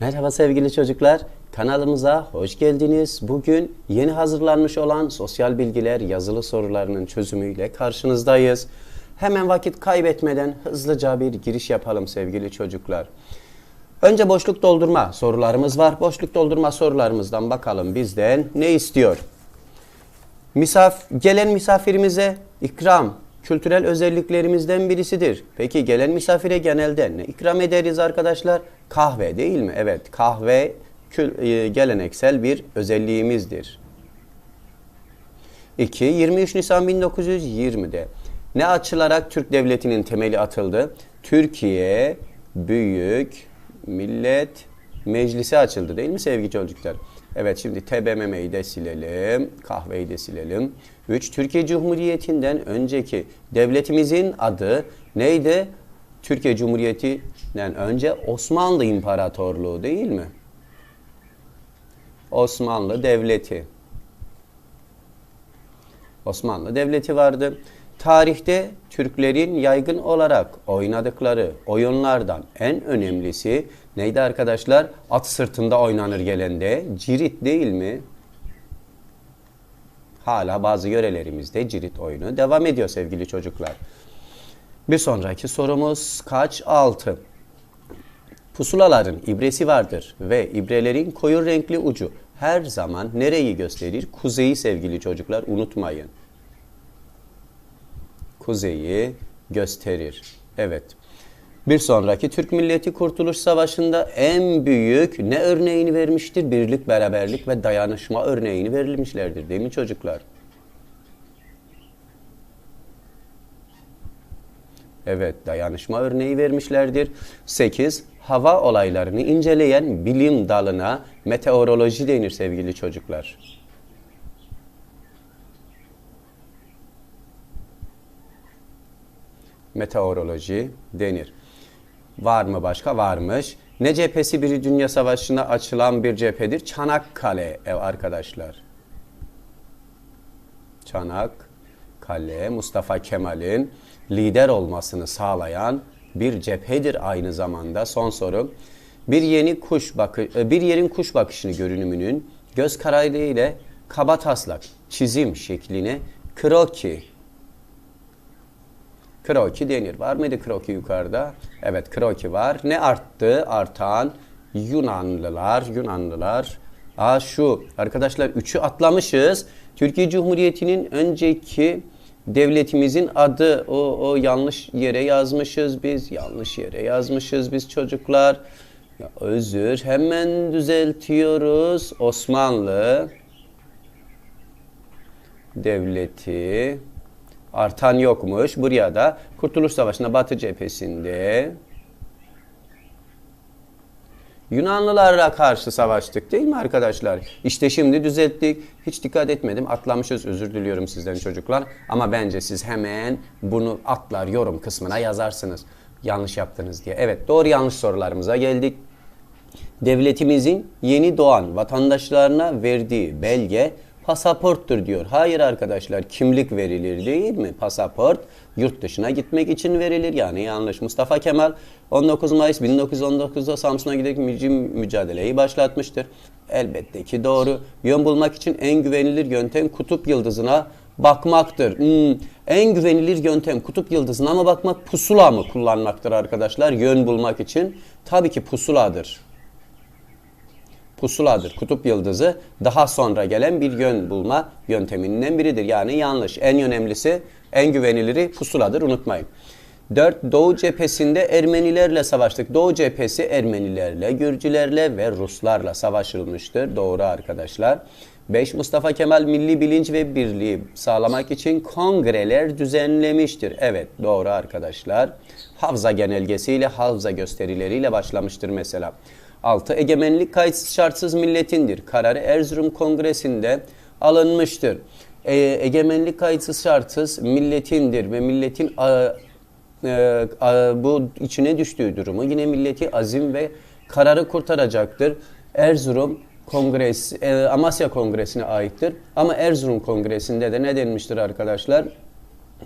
Merhaba sevgili çocuklar. Kanalımıza hoş geldiniz. Bugün yeni hazırlanmış olan sosyal bilgiler yazılı sorularının çözümüyle karşınızdayız. Hemen vakit kaybetmeden hızlıca bir giriş yapalım sevgili çocuklar. Önce boşluk doldurma sorularımız var. Boşluk doldurma sorularımızdan bakalım bizden ne istiyor? Misaf gelen misafirimize ikram kültürel özelliklerimizden birisidir. Peki gelen misafire genelde ne ikram ederiz arkadaşlar? Kahve değil mi? Evet, kahve kül, e, geleneksel bir özelliğimizdir. 2. 23 Nisan 1920'de ne açılarak Türk Devleti'nin temeli atıldı? Türkiye Büyük Millet Meclisi açıldı değil mi sevgili çocuklar? Evet şimdi TBMM'yi de silelim. Kahveyi de silelim. 3. Türkiye Cumhuriyeti'nden önceki devletimizin adı neydi? Türkiye Cumhuriyeti'nden önce Osmanlı İmparatorluğu değil mi? Osmanlı Devleti. Osmanlı Devleti vardı. Tarihte Türklerin yaygın olarak oynadıkları oyunlardan en önemlisi neydi arkadaşlar? At sırtında oynanır gelende. Cirit değil mi? Hala bazı yörelerimizde cirit oyunu devam ediyor sevgili çocuklar. Bir sonraki sorumuz kaç? 6. Pusulaların ibresi vardır ve ibrelerin koyu renkli ucu her zaman nereyi gösterir? Kuzeyi sevgili çocuklar unutmayın kuzeyi gösterir. Evet. Bir sonraki Türk Milleti Kurtuluş Savaşı'nda en büyük ne örneğini vermiştir? Birlik, beraberlik ve dayanışma örneğini verilmişlerdir değil mi çocuklar? Evet, dayanışma örneği vermişlerdir. 8. Hava olaylarını inceleyen bilim dalına meteoroloji denir sevgili çocuklar. Meteoroloji denir. Var mı başka? Varmış. Ne cephesi bir Dünya Savaşı'na açılan bir cephedir? Çanakkale ev arkadaşlar. Çanakkale Mustafa Kemal'in lider olmasını sağlayan bir cephedir aynı zamanda. Son soru. Bir yeni kuş bakı e, bir yerin kuş bakışını görünümünün göz kararı ile kaba taslak çizim şekline kroki Kroki denir. Var mıydı kroki yukarıda? Evet kroki var. Ne arttı? Artan Yunanlılar, Yunanlılar. Aa şu arkadaşlar üçü atlamışız. Türkiye Cumhuriyeti'nin önceki devletimizin adı o, o yanlış yere yazmışız biz. Yanlış yere yazmışız biz çocuklar. Ya özür hemen düzeltiyoruz. Osmanlı devleti artan yokmuş. Buraya da Kurtuluş Savaşı'nda Batı cephesinde Yunanlılarla karşı savaştık değil mi arkadaşlar? İşte şimdi düzelttik. Hiç dikkat etmedim. Atlamışız. Özür diliyorum sizden çocuklar. Ama bence siz hemen bunu atlar yorum kısmına yazarsınız. Yanlış yaptınız diye. Evet doğru yanlış sorularımıza geldik. Devletimizin yeni doğan vatandaşlarına verdiği belge pasaporttur diyor. Hayır arkadaşlar kimlik verilir değil mi? Pasaport yurt dışına gitmek için verilir. Yani yanlış. Mustafa Kemal 19 Mayıs 1919'da Samsun'a giderek mücadeleyi başlatmıştır. Elbette ki doğru. Yön bulmak için en güvenilir yöntem kutup yıldızına bakmaktır. Hmm, en güvenilir yöntem kutup yıldızına mı bakmak, pusula mı kullanmaktır arkadaşlar yön bulmak için? Tabii ki pusuladır pusuladır. Kutup yıldızı daha sonra gelen bir yön bulma yönteminden biridir. Yani yanlış. En önemlisi, en güveniliri pusuladır unutmayın. 4. Doğu cephesinde Ermenilerle savaştık. Doğu cephesi Ermenilerle, Gürcülerle ve Ruslarla savaşılmıştır. Doğru arkadaşlar. 5. Mustafa Kemal milli bilinç ve birliği sağlamak için kongreler düzenlemiştir. Evet doğru arkadaşlar. Havza genelgesiyle, havza gösterileriyle başlamıştır mesela. 6. Egemenlik kayıtsız şartsız milletindir. Kararı Erzurum Kongresi'nde alınmıştır. E, egemenlik kayıtsız şartsız milletindir ve milletin a, e, a, bu içine düştüğü durumu yine milleti azim ve kararı kurtaracaktır. Erzurum Kongresi, e, Amasya Kongresi'ne aittir. Ama Erzurum Kongresi'nde de ne denmiştir arkadaşlar?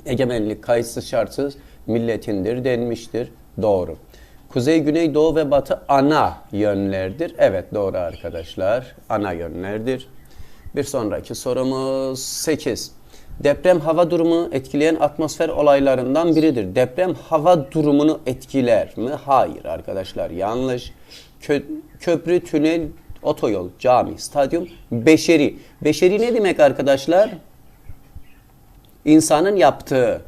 Egemenlik kayıtsız şartsız milletindir denmiştir. Doğru. Kuzey, güney, doğu ve batı ana yönlerdir. Evet doğru arkadaşlar. Ana yönlerdir. Bir sonraki sorumuz 8. Deprem hava durumu etkileyen atmosfer olaylarından biridir. Deprem hava durumunu etkiler mi? Hayır arkadaşlar yanlış. Kö köprü, tünel, otoyol, cami, stadyum, beşeri. Beşeri ne demek arkadaşlar? İnsanın yaptığı.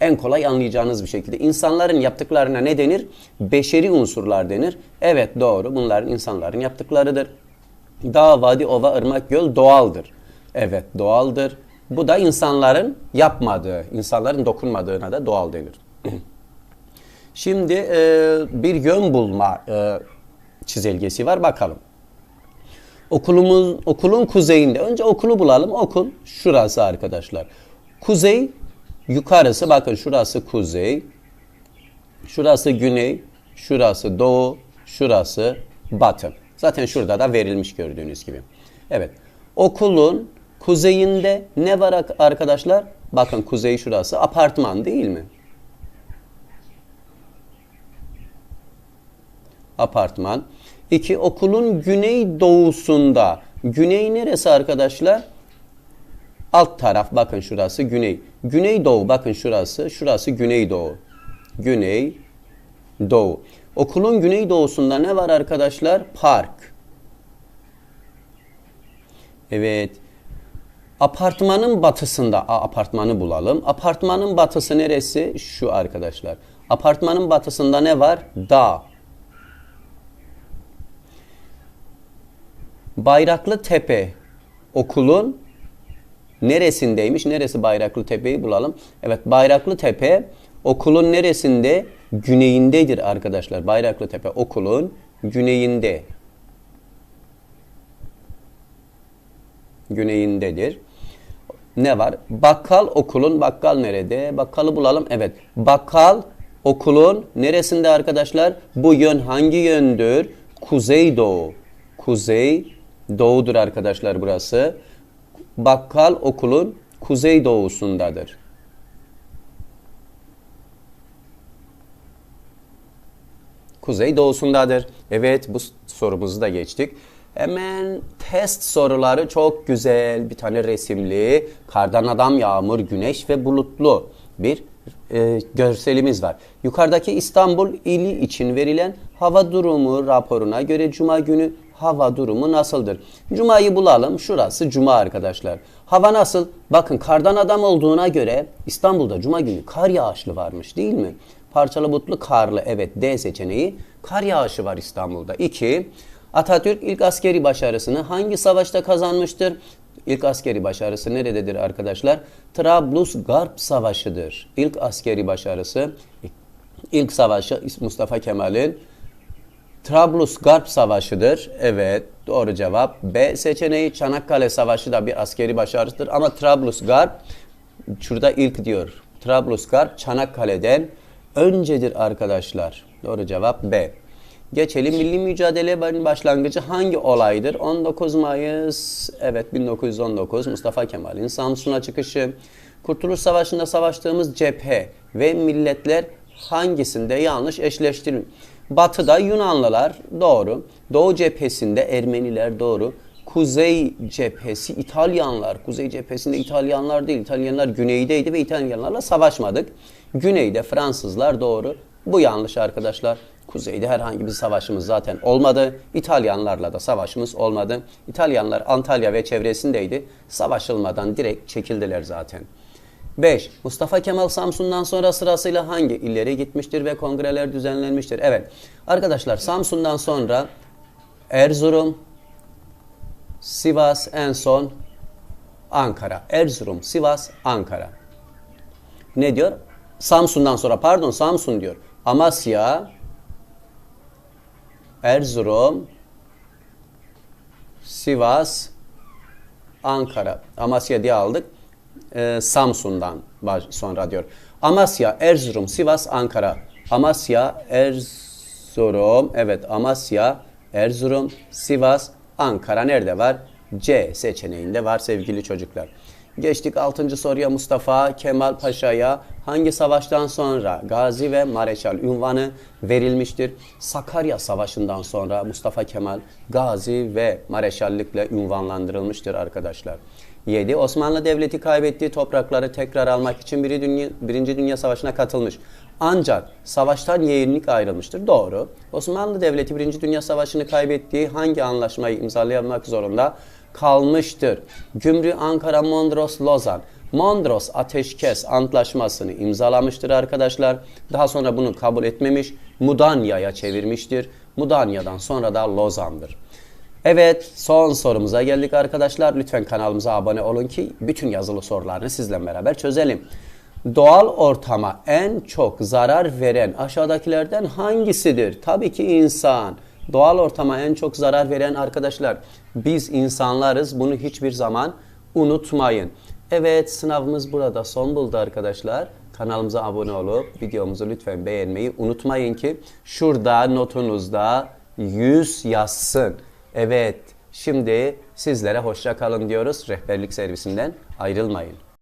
En kolay anlayacağınız bir şekilde. İnsanların yaptıklarına ne denir? Beşeri unsurlar denir. Evet doğru bunların insanların yaptıklarıdır. Dağ, vadi, ova, ırmak, göl doğaldır. Evet doğaldır. Bu da insanların yapmadığı, insanların dokunmadığına da doğal denir. Şimdi e, bir yön bulma e, çizelgesi var bakalım. Okulumuz okulun kuzeyinde önce okulu bulalım. Okul şurası arkadaşlar. Kuzey yukarısı bakın şurası kuzey. Şurası güney, şurası doğu, şurası batı. Zaten şurada da verilmiş gördüğünüz gibi. Evet. Okulun kuzeyinde ne var arkadaşlar? Bakın kuzey şurası apartman değil mi? Apartman. İki okulun güney doğusunda. Güney neresi arkadaşlar? Alt taraf bakın şurası güney. Güney doğu bakın şurası. Şurası güney doğu. Güney doğu. Okulun güney doğusunda ne var arkadaşlar? Park. Evet. Apartmanın batısında a, apartmanı bulalım. Apartmanın batısı neresi? Şu arkadaşlar. Apartmanın batısında ne var? Dağ. Bayraklı Tepe okulun neresindeymiş? Neresi Bayraklı Tepe'yi bulalım. Evet Bayraklı Tepe okulun neresinde? Güneyindedir arkadaşlar. Bayraklı Tepe okulun güneyinde. Güneyindedir. Ne var? Bakkal okulun bakkal nerede? Bakkalı bulalım. Evet. Bakkal okulun neresinde arkadaşlar? Bu yön hangi yöndür? Kuzeydoğu. Kuzey doğudur arkadaşlar burası. Bakkal okulun kuzey doğusundadır. Kuzey doğusundadır. Evet bu sorumuzu da geçtik. Hemen test soruları çok güzel. Bir tane resimli, kardan adam, yağmur, güneş ve bulutlu bir e, görselimiz var. Yukarıdaki İstanbul ili için verilen hava durumu raporuna göre Cuma günü hava durumu nasıldır? Cuma'yı bulalım. Şurası Cuma arkadaşlar. Hava nasıl? Bakın kardan adam olduğuna göre İstanbul'da Cuma günü kar yağışlı varmış değil mi? Parçalı butlu karlı evet D seçeneği. Kar yağışı var İstanbul'da. 2. Atatürk ilk askeri başarısını hangi savaşta kazanmıştır? İlk askeri başarısı nerededir arkadaşlar? Trablus-Garp Savaşı'dır. İlk askeri başarısı, ilk savaşı Mustafa Kemal'in Trablus-Garp Savaşı'dır. Evet, doğru cevap. B seçeneği Çanakkale Savaşı da bir askeri başarısıdır. Ama Trablus-Garp, şurada ilk diyor. Trablus-Garp Çanakkale'den öncedir arkadaşlar. Doğru cevap B. Geçelim milli mücadele başlangıcı hangi olaydır? 19 Mayıs, evet 1919 Mustafa Kemal'in Samsun'a çıkışı. Kurtuluş Savaşı'nda savaştığımız cephe ve milletler hangisinde yanlış eşleştirin? Batı'da Yunanlılar doğru. Doğu cephesinde Ermeniler doğru. Kuzey cephesi İtalyanlar. Kuzey cephesinde İtalyanlar değil. İtalyanlar güneydeydi ve İtalyanlarla savaşmadık. Güneyde Fransızlar doğru. Bu yanlış arkadaşlar. Kuzeyde herhangi bir savaşımız zaten olmadı. İtalyanlarla da savaşımız olmadı. İtalyanlar Antalya ve çevresindeydi. Savaşılmadan direkt çekildiler zaten. 5. Mustafa Kemal Samsun'dan sonra sırasıyla hangi illere gitmiştir ve kongreler düzenlenmiştir? Evet. Arkadaşlar Samsun'dan sonra Erzurum, Sivas en son Ankara. Erzurum, Sivas, Ankara. Ne diyor? Samsun'dan sonra pardon Samsun diyor. Amasya, Erzurum, Sivas, Ankara. Amasya diye aldık. Ee, Samsun'dan sonra diyor. Amasya, Erzurum, Sivas, Ankara. Amasya, Erzurum, evet Amasya, Erzurum, Sivas, Ankara nerede var? C seçeneğinde var sevgili çocuklar. Geçtik 6. soruya Mustafa Kemal Paşa'ya hangi savaştan sonra Gazi ve Mareşal ünvanı verilmiştir? Sakarya Savaşı'ndan sonra Mustafa Kemal Gazi ve Mareşallikle ünvanlandırılmıştır arkadaşlar. 7. Osmanlı Devleti kaybettiği toprakları tekrar almak için Biri Dünya, Birinci Dünya Savaşı'na katılmış. Ancak savaştan yeğenlik ayrılmıştır. Doğru. Osmanlı Devleti Birinci Dünya Savaşı'nı kaybettiği hangi anlaşmayı imzalamak zorunda kalmıştır? Gümrü Ankara Mondros Lozan. Mondros Ateşkes Antlaşması'nı imzalamıştır arkadaşlar. Daha sonra bunu kabul etmemiş, Mudanya'ya çevirmiştir. Mudanya'dan sonra da Lozan'dır. Evet son sorumuza geldik arkadaşlar. Lütfen kanalımıza abone olun ki bütün yazılı sorularını sizle beraber çözelim. Doğal ortama en çok zarar veren aşağıdakilerden hangisidir? Tabii ki insan. Doğal ortama en çok zarar veren arkadaşlar biz insanlarız. Bunu hiçbir zaman unutmayın. Evet sınavımız burada son buldu arkadaşlar. Kanalımıza abone olup videomuzu lütfen beğenmeyi unutmayın ki şurada notunuzda 100 yazsın. Evet şimdi sizlere hoşça kalın diyoruz. Rehberlik servisinden ayrılmayın.